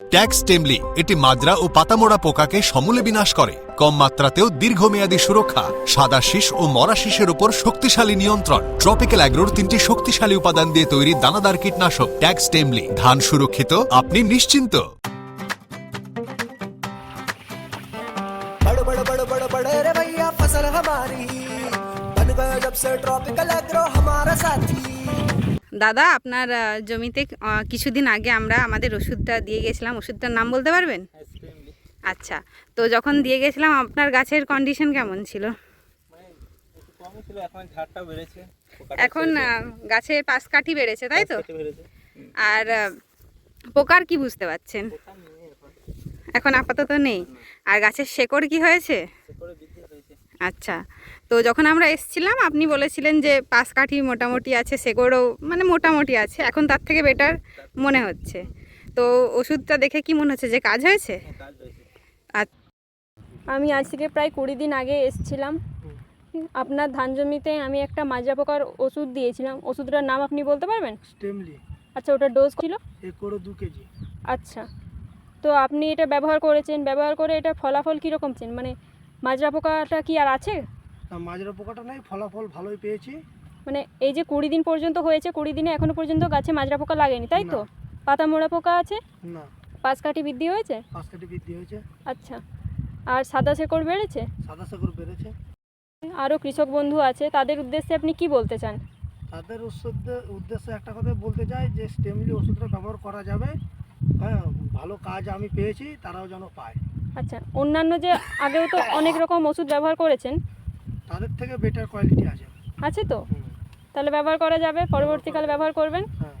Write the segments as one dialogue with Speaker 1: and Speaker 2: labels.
Speaker 1: Tax টেমলি এটি মাজরা ও পাতামোড়া পোকাকে সমূলে বিনাশ করে কম মাত্রাতেও দীর্ঘমেয়াদী সুরক্ষা সাদা শীষ ও মরা শীষের উপর শক্তিশালী নিয়ন্ত্রণ ট্রপিক্যাল অ্যাগ্রোর তিনটি শক্তিশালী উপাদান দিয়ে তৈরি দানাদার কীটনাশক ট্যাক্স টেমলি ধান সুরক্ষিত আপনি নিশ্চিন্ত
Speaker 2: बड़ बड़ बड़ बड़ बड़े रे भैया फसल हमारी बन गया जब से ट्रॉपिकल एग्रो हमारा साथी
Speaker 3: দাদা, আপনার জমিতে কিছুদিন আগে আমরা আমাদের ওষুধটা দিয়ে গেছিলাম। ওষুধটার নাম বলতে পারবেন? আচ্ছা তো যখন দিয়ে গেছিলাম, আপনার গাছের কন্ডিশন কেমন ছিল?
Speaker 4: এখন
Speaker 3: গাছে পাশ কাঠি বেড়েছে, তাই তো? আর পোকার কি বুঝতে পাচ্ছেন এখন আপাতত নেই। আর গাছের শেকড় কি হয়েছে? আচ্ছা। তো যখন আমরা এসছিলাম আপনি বলেছিলেন যে পাশ কাঠি মোটামুটি আছে শেকড়ও মানে মোটামুটি আছে এখন তার থেকে বেটার মনে হচ্ছে। তো ওষুধটা দেখে কি মনে হচ্ছে যে কাজ হয়েছে?
Speaker 4: কাজ
Speaker 3: আচ্ছা।
Speaker 5: আমি আজ থেকে প্রায় কুড়ি দিন আগে এসেছিলাম। আপনার ধান জমিতে আমি একটা মাজরা পোকার ওষুধ দিয়েছিলাম। ওষুধটার নাম আপনি বলতে পারবেন? আচ্ছা ওটার ডোজ ছিল?
Speaker 6: দু কেজি।
Speaker 5: আচ্ছা। তো আপনি এটা ব্যবহার করেছেন। ব্যবহার করে এটা ফলাফল কীরকম চেন? মানে মাজরা পোকাটা কি আর আছে?
Speaker 6: না মাজরা পোকাটা নেই ফলাফল ভালোই পেয়েছি।
Speaker 5: মানে এই যে কুড়ি দিন পর্যন্ত হয়েছে কুড়ি দিনে এখনও পর্যন্ত গাছে মাজরা পোকা লাগেনি তাই তো? পাতা মোড়া পোকা আছে?
Speaker 6: না।
Speaker 5: পাঁচ কাঠি বৃদ্ধি হয়েছে?
Speaker 6: পাঁচ কাটি বৃদ্ধি হয়েছে।
Speaker 5: আচ্ছা। আর সাদা শেকড় বেড়েছে?
Speaker 6: সাদা সাগর বেড়েছে।
Speaker 5: আরও কৃষক বন্ধু আছে তাদের উদ্দেশ্যে আপনি কি বলতে চান?
Speaker 6: তাদের উদ্দেশ্যে উদ্দেশ্যে একটা কথা বলতে চাই যে স্টেমলি ওষুধটা ব্যবহার করা যাবে। হ্যাঁ ভালো কাজ আমি পেয়েছি তারাও যেন পায়।
Speaker 5: আচ্ছা অন্যান্য যে আগেও তো অনেক রকম ওষুধ ব্যবহার করেছেন।
Speaker 6: তাদের থেকে বেটার কোয়ালিটি আছে।
Speaker 5: আছে তো? তাহলে ব্যবহার করা যাবে পরবর্তীকালে ব্যবহার করবেন।
Speaker 6: হ্যাঁ।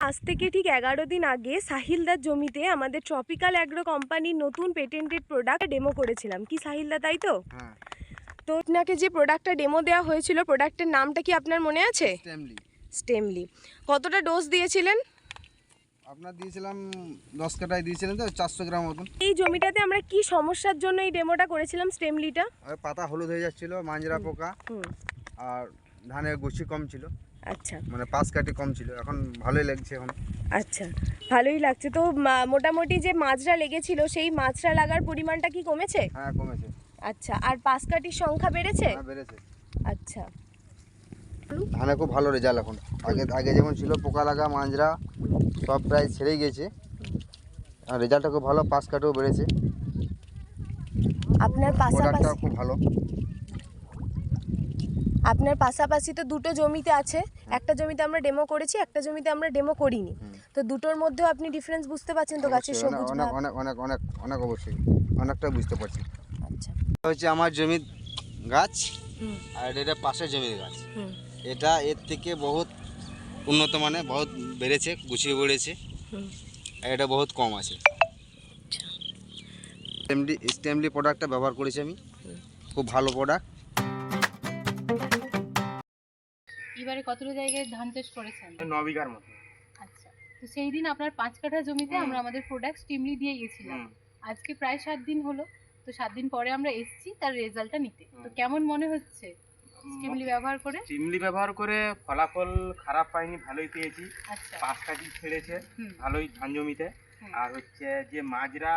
Speaker 7: আজ থেকে ঠিক এগারো দিন আগে সাহিলদার জমিতে আমাদের ট্রপিক্যাল অ্যাগ্রো কোম্পানির নতুন পেটেন্টেড প্রোডাক্ট ডেমো করেছিলাম। কি সাহিলদা তাই তো?
Speaker 8: হ্যাঁ।
Speaker 7: তো আপনাকে যে প্রোডাক্টটা ডেমো দেওয়া হয়েছিল প্রোডাক্টের নামটা কি আপনার মনে আছে?
Speaker 8: স্টেমলি
Speaker 7: স্টেমলি কতটা ডোজ দিয়েছিলেন?
Speaker 8: আপনার দিয়েছিলাম দশ কাটায় দিয়েছিলেন তো চারশো গ্রাম মতন।
Speaker 7: এই জমিটাতে আমরা কি সমস্যার জন্য এই ডেমোটা করেছিলাম স্টেমলিটা
Speaker 8: পাতা হলুদ হয়ে যাচ্ছিল মাঞ্জরা পোকা আর ধানের গুছি কম ছিল।
Speaker 7: আচ্ছা।
Speaker 8: মানে পাঁচ কাটি কম ছিল এখন ভালোই লাগছে এখন।
Speaker 7: আচ্ছা ভালোই লাগছে। তো মোটামুটি যে মাছরা লেগেছিল সেই মাছরা লাগার পরিমাণটা কি কমেছে?
Speaker 8: হ্যাঁ কমেছে।
Speaker 7: আচ্ছা আর পাঁচ কাঠির সংখ্যা বেড়েছে?
Speaker 8: হ্যাঁ বেড়েছে।
Speaker 7: আচ্ছা।
Speaker 8: ধানে খুব ভালো রেজাল্ট এখন। আগে আগে যেমন ছিল পোকা লাগা মাঞ্জরা সব প্রায় ছেড়েই গেছে। আর রেজাল্টটা খুব ভালো পাঁচ কাটেও বেড়েছে।
Speaker 7: আপনার পাশাপাশি
Speaker 8: খুব ভালো।
Speaker 7: আপনার পাশাপাশি তো দুটো জমিতে আছে। একটা জমিতে আমরা ডেমো করেছি একটা জমিতে আমরা ডেমো করিনি। তো দুটোর মধ্যেও আপনি ডিফারেন্স বুঝতে পারছেন তো গাছের সবুজ
Speaker 8: অনেক অনেক অনেক অনেক অনেক অবশ্যই অনেকটা বুঝতে পারছি।
Speaker 7: আচ্ছা।
Speaker 9: হচ্ছে আমার জমির গাছ আর এটা পাশের জমির গাছ। এটা এর থেকে বহুত উন্নত মানে বহুত বেড়েছে গুছিয়ে বেড়েছে। আর এটা বহুত কম আছে।
Speaker 8: স্টেমলি স্টেমলি প্রোডাক্টটা ব্যবহার করেছি আমি। খুব ভালো প্রোডাক্ট
Speaker 10: এবারে কতটা জায়গায় ধান চাষ করেছেন?
Speaker 4: ন বিঘার মতো।
Speaker 10: আচ্ছা। তো সেই দিন আপনার পাঁচ কাঠা জমিতে আমরা আমাদের প্রোডাক্ট স্টিমলি দিয়ে গেছিলাম আজকে প্রায় সাত দিন হলো। তো সাত দিন পরে আমরা এসেছি তার রেজাল্টটা নিতে। তো কেমন মনে হচ্ছে? স্টিমলি ব্যবহার করে?
Speaker 4: স্টিমলি ব্যবহার করে ফলাফল খারাপ পাইনি ভালোই পেয়েছি।
Speaker 10: আচ্ছা।
Speaker 4: পাঁচ কাটি ছেড়েছে ভালোই ধান জমিতে। আর হচ্ছে যে মাজরা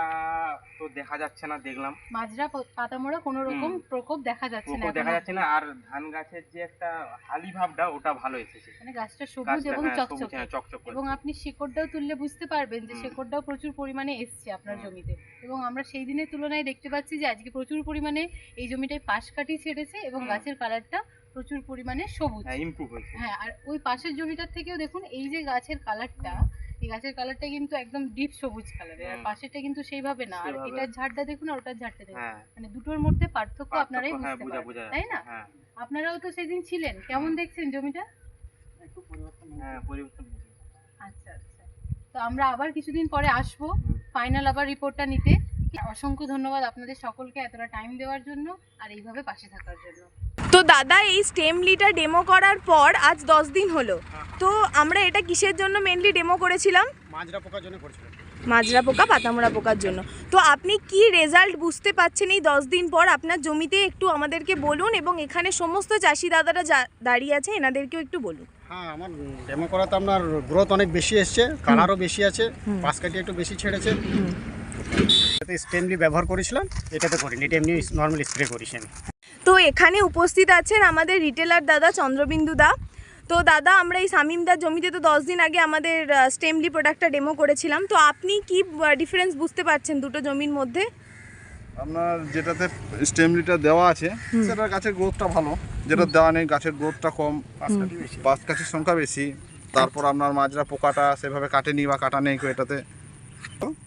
Speaker 4: তো দেখা যাচ্ছে না দেখলাম।
Speaker 10: মাজরা পাতামোড়া কোনো রকম প্রকোপ দেখা যাচ্ছে না
Speaker 4: দেখা যাচ্ছে না আর ধান গাছের যে একটা হালি ভাবটা ওটা ভালো এসেছে।
Speaker 10: মানে গাছটা সবুজ এবং
Speaker 4: হ্যাঁ,
Speaker 10: চকচকে।
Speaker 4: হ্যাঁ, চকচক
Speaker 10: এবং আপনি শিকড়টাও তুললে বুঝতে পারবেন যে। শিকড়টাও প্রচুর পরিমাণে এসছে আপনার জমিতে। এবং আমরা সেই দিনের তুলনায় দেখতে পাচ্ছি যে আজকে প্রচুর পরিমাণে এই জমিটায় পাশ কাটি ছেড়েছে এবং গাছের কালারটা প্রচুর পরিমাণে সবুজ।
Speaker 4: হ্যাঁ
Speaker 10: হ্যাঁ আর ওই পাশের জমিটার থেকেও দেখুন এই যে গাছের কালারটা এই গাছের কালারটা কিন্তু একদম ডিপ সবুজ কালারের আর। পাশেরটা কিন্তু সেইভাবে না আর। এটার ঝাড়টা দেখুন আর ওটার ঝাড়টা দেখুন।
Speaker 4: হ্যাঁ।
Speaker 10: মানে দুটোর মধ্যে পার্থক্য আপনারাই
Speaker 4: হ্যাঁ
Speaker 10: বুঝতে
Speaker 4: বোঝা বোঝা
Speaker 10: পারবেন তাই না?
Speaker 4: হ্যাঁ।
Speaker 10: আপনারাও তো সেদিন ছিলেন কেমন দেখছেন জমিটা?
Speaker 4: হ্যাঁ পরিবর্তন হয়েছে।
Speaker 10: আচ্ছা আচ্ছা। তো আমরা আবার কিছুদিন পরে আসব ফাইনাল আবার রিপোর্টটা নিতে। অসংখ্য ধন্যবাদ আপনাদের সকলকে এতটা টাইম দেওয়ার জন্য আর এইভাবে পাশে থাকার জন্য।
Speaker 7: তো দাদা এই স্টেমলিটা ডেমো করার পর আজ দশ দিন হলো। তো আমরা এটা কিসের জন্য মেনলি ডেমো করেছিলাম?
Speaker 6: মাজরা পোকার জন্য করছিলাম।
Speaker 7: মাজরা পোকা পাতামোড়া পোকার জন্য। তো আপনি কি রেজাল্ট বুঝতে পাচ্ছেন এই দশ দিন পর? আপনার জমিতে একটু আমাদেরকে বলুন এবং এখানে সমস্ত চাষি দাদারা দাঁড়িয়ে আছে এনাদেরকেও একটু বলুন।
Speaker 6: হ্যাঁ আমার ডেমো করাতে আপনার গ্রোথ অনেক বেশি এসছে কালারও বেশি আছে পাশ কাটি একটু বেশি ছেড়েছে। স্টেমলি ব্যবহার করেছিলাম এটাতে করিনি এটা এমনি নর্মাল স্প্রে করেছি আমি।
Speaker 7: তো এখানে উপস্থিত আছেন আমাদের রিটেলার দাদা চন্দ্রবিন্দু দা। তো দাদা আমরা এই শামিমদার জমিতে তো দশ দিন আগে আমাদের স্টেমলি প্রোডাক্টটা ডেমো করেছিলাম। তো আপনি কি ডিফারেন্স বুঝতে পারছেন দুটো জমির মধ্যে?
Speaker 11: আপনার যেটাতে স্টেমলিটা দেওয়া আছে সেটার গাছের গ্রোথটা ভালো। যেটা দেওয়া নেই গাছের গ্রোথটা কম। পাঁচ গাছের সংখ্যা বেশি। তারপর আপনার মাজরা পোকাটা সেভাবে কাটেনি বা কাটা নেই এটাতে।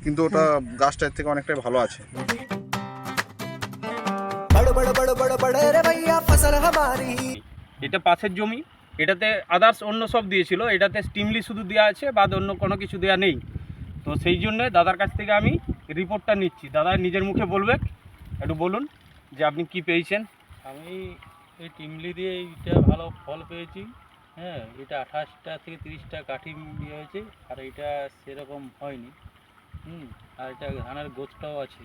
Speaker 11: কিন্তু ওটা গাছটা এর থেকে অনেকটাই ভালো আছে।
Speaker 2: বড় বড় বড় বড় রে ভাইয়া ফসল হামারি
Speaker 4: এটা পাশের জমি। এটাতে আদার্স অন্য সব দিয়েছিল। এটাতে স্টিমলি শুধু দেওয়া আছে বাদ অন্য কোনো কিছু দেওয়া নেই। তো সেই জন্যে দাদার কাছ থেকে আমি রিপোর্টটা নিচ্ছি। দাদা নিজের মুখে বলবে একটু বলুন যে আপনি কি পেয়েছেন?
Speaker 12: আমি এই টিমলি দিয়ে এইটা ভালো ফল পেয়েছি। হ্যাঁ এটা আঠাশটা থেকে তিরিশটা কাঠি দিয়ে হয়েছে আর এটা সেরকম হয়নি। হুম আর এটা ধানের গোছটাও আছে।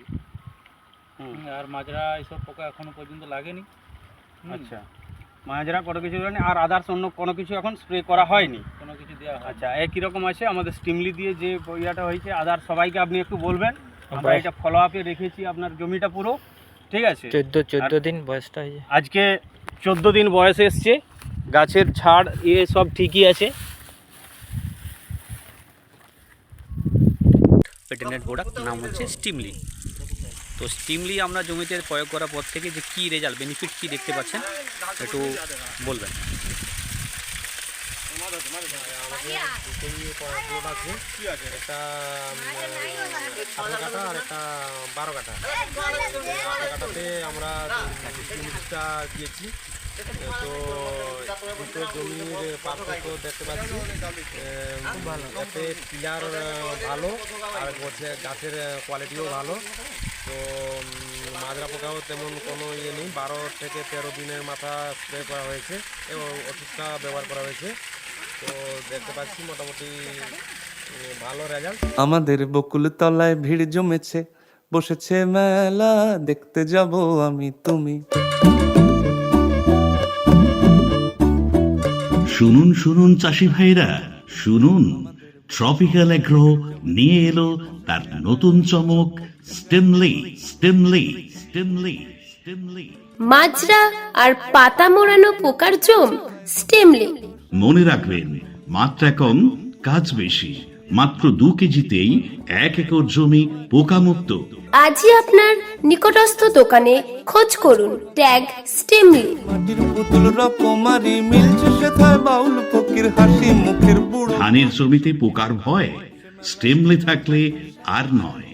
Speaker 12: আর মাজরা এইসব পোকা এখনও পর্যন্ত লাগেনি।
Speaker 4: আচ্ছা। মাঝরা কোনো কিছু জানি আর আদার্স অন্য কোনো কিছু এখন স্প্রে করা হয়নি?
Speaker 12: কোনো কিছু দেওয়া
Speaker 4: আচ্ছা একই রকম আছে? আমাদের স্টিমলি দিয়ে যে ইয়েটা হয়েছে আদার সবাইকে আপনি একটু বলবেন। আমরা এটা ফলো আপে রেখেছি আপনার জমিটা পুরো। ঠিক আছে?
Speaker 12: চোদ্দ চোদ্দ দিন বয়সটা হয়েছে।
Speaker 4: আজকে চোদ্দ দিন বয়স এসছে। গাছের ছাড় ইয়ে সব ঠিকই আছে।
Speaker 12: পেটেন্টেড প্রোডাক্ট নাম হচ্ছে স্টিমলি তো স্টিমলি আমরা জমিতে প্রয়োগ করার পর থেকে যে কী রেজাল্ট বেনিফিট কী দেখতে পাচ্ছেন একটু বলবেন
Speaker 6: একটা কাটা আর একটা বারো কাটা কাটাতে আমরা দিয়েছি তো জমির পার্থক্য দেখতে পাচ্ছি আহ, এতে ক্লিয়ার ভালো আর গাছের গাছের কোয়ালিটিও ভালো তো মাজরা পোকাও তেমন কোনো ইয়ে নেই বারো থেকে তেরো দিনের মাথা স্প্রে করা হয়েছে এবং ওষুধটা ব্যবহার করা হয়েছে তো দেখতে পাচ্ছি মোটামুটি ভালো রেজাল্ট
Speaker 13: আমাদের বকুল তলায় ভিড় জমেছে বসেছে মেলা দেখতে যাব আমি তুমি।
Speaker 14: শুনুন শুনুন চাষি ভাইরা শুনুন। ট্রপিক্যাল এগ্রো নিয়ে এলো তার নতুন চমক স্টেমলি স্টেমলি স্টেমলি স্টেমলি
Speaker 7: মাজরা আর পাতা মোড়ানো পোকার জম স্টেমলি
Speaker 14: মনে রাখবেন মাত্রা কম কাজ বেশি। মাত্র দু কেজিতেই এক একর জমি পোকামুক্ত।
Speaker 7: আজই আপনার নিকটস্থ দোকানে খোঁজ করুন। ট্যাগ স্টেমলি।
Speaker 13: মাটির পুতুল রকমারি মিলছে সেথায় বাউল ফকির হাসি মুখের বুড়ো।
Speaker 14: ধানের জমিতে পোকার ভয় স্টেমলি থাকলে আর নয়।